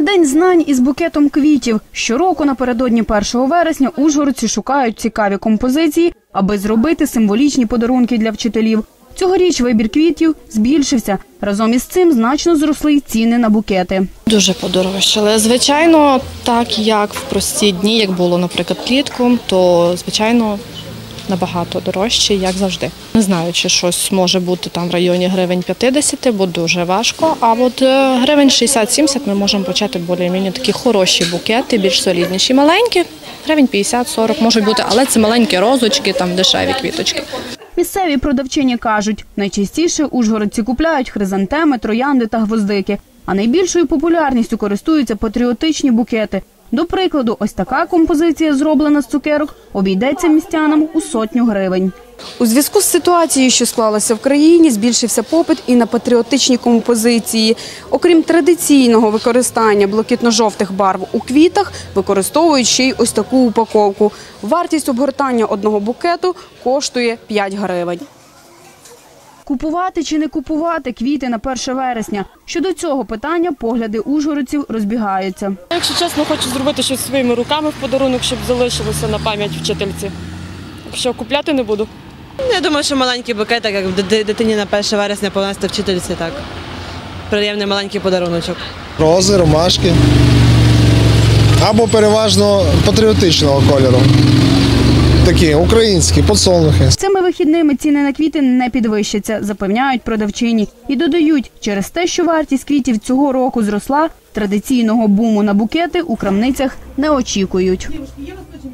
На день знань із букетом квітів щороку напередодні 1 вересня ужгородці шукають цікаві композиції, аби зробити символічні подарунки для вчителів. Цьогоріч вибір квітів збільшився. Разом із цим значно зросли ціни на букети. Дуже подорожчали. Звичайно, так як в прості дні, як було, наприклад, влітку, то звичайно набагато дорожче, як завжди. Не знаю, чи щось може бути там в районі гривень 50, бо дуже важко. А от е, гривень 60-70 ми можемо почати більш-менш такі хороші букети, більш солідніші. Маленькі, гривень 50-40 можуть бути, але це маленькі розочки, там дешеві квіточки. Місцеві продавчині кажуть, найчастіше ужгородці купляють хризантеми, троянди та гвоздики, а найбільшою популярністю користуються патріотичні букети. До прикладу, ось така композиція, зроблена з цукерок, обійдеться містянам у сотню гривень. У зв'язку з ситуацією, що склалася в країні, збільшився попит і на патріотичні композиції. Окрім традиційного використання блакитно-жовтих барв у квітах, використовують ще й ось таку упаковку. Вартість обгортання одного букету коштує 5 гривень. Купувати чи не купувати квіти на 1 вересня. Щодо цього питання погляди ужгородців розбігаються. Якщо чесно, хочу зробити щось своїми руками в подарунок, щоб залишилося на пам'ять вчительці. Якщо купляти не буду. Я думаю, що маленький букетик, як дитині на 1 вересня понести вчительці, так. Приємний маленький подаруночок. рози, ромашки. Або переважно патріотичного кольору. Такі українські, подсолнухи. Цими вихідними ціни на квіти не підвищаться, запевняють продавчині. І додають, через те, що вартість квітів цього року зросла, традиційного буму на букети у крамницях не очікують.